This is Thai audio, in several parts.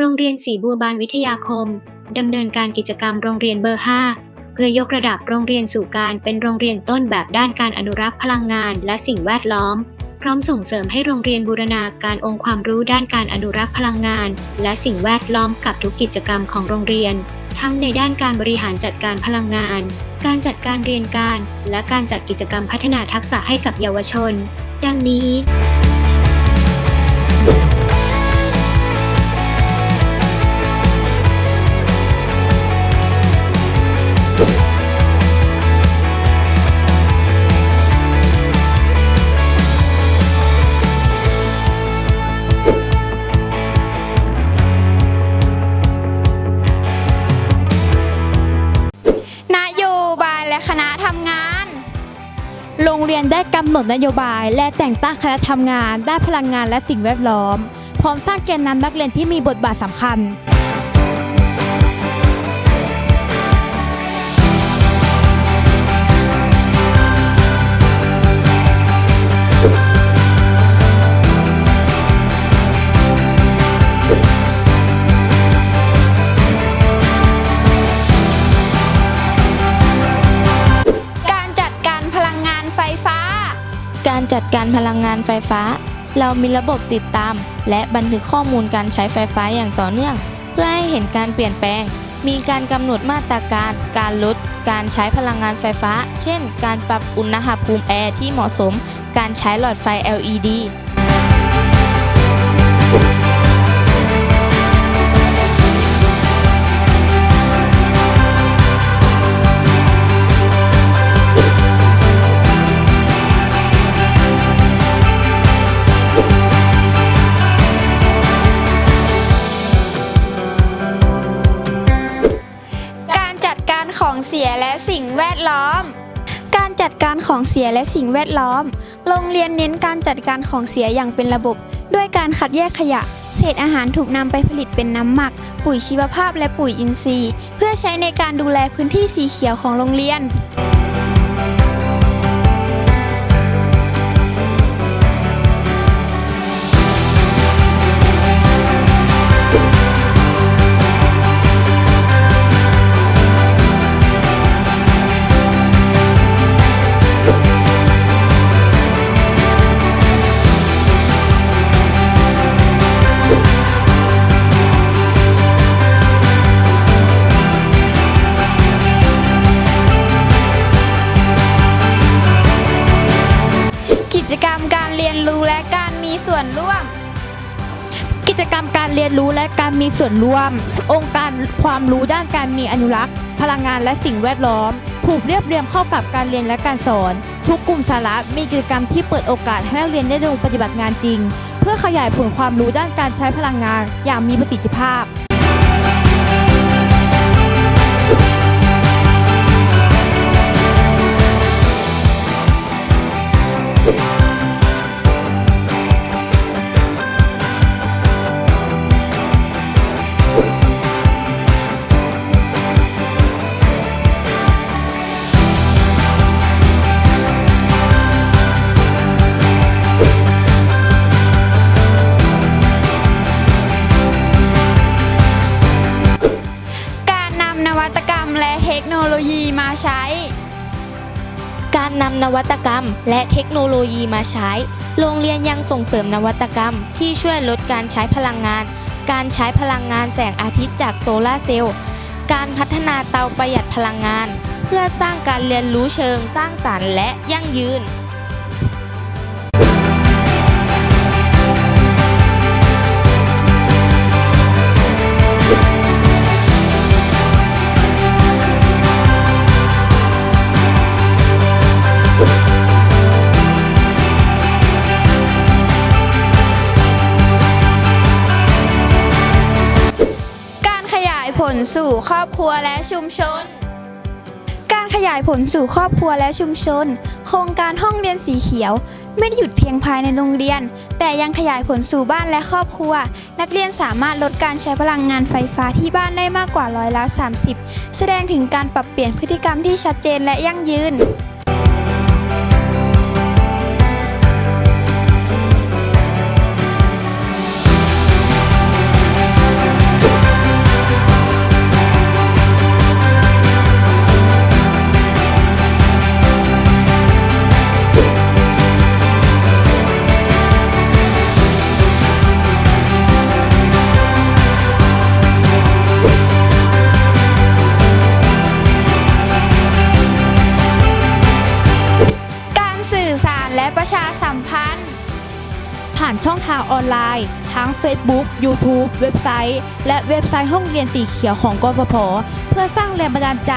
โรงเรียนศรีบัวบานวิทยาคม ดำเนินการกิจกรรมโรงเรียนเบอร์ 5 เพื่อยกระดับโรงเรียนสู่การเป็นโรงเรียนต้นแบบด้านการอนุรักษ์พลังงานและสิ่งแวดล้อม พร้อมส่งเสริมให้โรงเรียนบูรณาการองค์ความรู้ด้านการอนุรักษ์พลังงาน และสิ่งแวดล้อมกับทุกกิจกรรมของโรงเรียน ทั้งในด้านการบริหารจัดการพลังงาน การจัดการเรียนการ และการจัดกิจกรรมพัฒนาทักษะให้กับเยาวชน ดังนี้ คณะทำงาน โรงเรียนได้กำหนดนโยบาย และแต่งตั้งคณะทำงานด้านพลังงานและสิ่งแวดล้อม พร้อมสร้างแกนนำนักเรียนที่มีบทบาทสำคัญ จัดการพลังงานไฟฟ้า เรามีระบบติดตาม และบันทึกข้อมูลการใช้ไฟฟ้าอย่างต่อเนื่อง เพื่อให้เห็นการเปลี่ยนแปลง มีการกำหนดมาตรการ การลด การใช้พลังงานไฟฟ้า เช่น การปรับอุณหภูมิแอร์ที่เหมาะสม การใช้หลอดไฟ LED ของเสียและสิ่งแวดล้อม การจัดการของเสียและสิ่งแวดล้อม โรงเรียนเน้นการจัดการของเสียอย่างเป็นระบบ ด้วยการคัดแยกขยะ เศษอาหารถูกนำไปผลิตเป็นน้ำหมัก ปุ๋ยชีวภาพและปุ๋ยอินทรีย์ เพื่อใช้ในการดูแลพื้นที่สีเขียวของโรงเรียน วนร่วม กิจกรรมการเรียนรู้และการมีส่วนร่วม องค์การความรู้ด้านการมีอนุรักษ์ พลังงานและสิ่งแวดล้อม ถูกเรียบเรียงเข้ากับการเรียนและการสอน ทุกกลุ่มสาระมีกิจกรรมที่เปิดโอกาสให้นักเรียนได้ลงปฏิบัติงานจริง เพื่อขยายผลความรู้ด้านการใช้พลังงานอย่างมีประสิทธิภาพ การนำนวัตกรรม และเทคโนโลยีมาใช้ โรงเรียนยังส่งเสริมนวัตกรรม ที่ช่วยลดการใช้พลังงาน การใช้พลังงานแสงอาทิตย์จากโซลาร์เซลล์ การพัฒนาเตาประหยัดพลังงาน เพื่อสร้างการเรียนรู้เชิงสร้างสรรค์และยั่งยืน สู่ครอบครัวและชุมชน การขยายผลสู่ครอบครัวและชุมชน โครงการห้องเรียนสีเขียว ไม่ได้หยุดเพียงภายในโรงเรียน แต่ยังขยายผลสู่บ้านและครอบครัว นักเรียนสามารถลดการใช้พลังงานไฟฟ้าที่บ้านได้มากกว่าร้อยละ30 แสดงถึงการปรับเปลี่ยนพฤติกรรมที่ชัดเจนและยั่งยืน ประชาสัมพันธ์ ผ่านช่องทางออนไลน์ ทั้ง Facebook, YouTube เว็บไซต์ และเว็บไซต์ห้องเรียนสีเขียวของกฟผ เพื่อสร้างแรงบันดาลใจ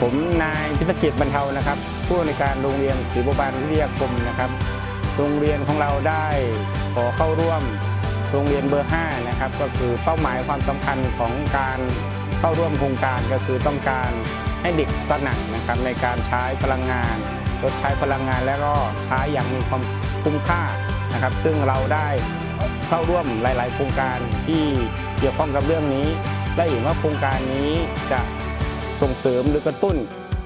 ผมนายพิศกิจบรรเทานะครับ ผู้ในการโรงเรียนศรีบัวบานวิทยาคมนะครับ โรงเรียนของเราได้ขอเข้าร่วมโรงเรียนเบอร์ 5 นะครับ ก็คือเป้าหมายความสำคัญของการเข้าร่วมโครงการก็คือต้องการให้เด็กตระหนักนะครับในการใช้พลังงานลดใช้พลังงานแล้วก็ใช้อย่างมีความคุ้มค่านะครับ ซึ่งเราได้เข้าร่วมหลาย ๆ โครงการที่เกี่ยวข้องกับเรื่องนี้ ได้เห็นว่าโครงการนี้จะ ส่งเสริมหรือกระตุ้น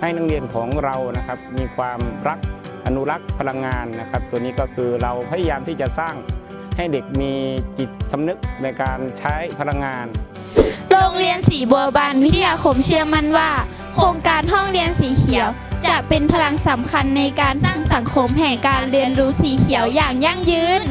ให้นักเรียนของเรานะครับ มีความรักอนุรักษ์พลังงานนะครับ ตัวนี้ก็คือเราพยายามที่จะสร้างให้เด็กมีจิตสำนึกในการใช้พลังงาน โรงเรียนสีบัวบานวิทยาคมเชื่อมั่นว่า โครงการห้องเรียนสีเขียว จะเป็นพลังสำคัญในการสร้างสังคมแห่งการเรียนรู้สีเขียวอย่างยั่งยืน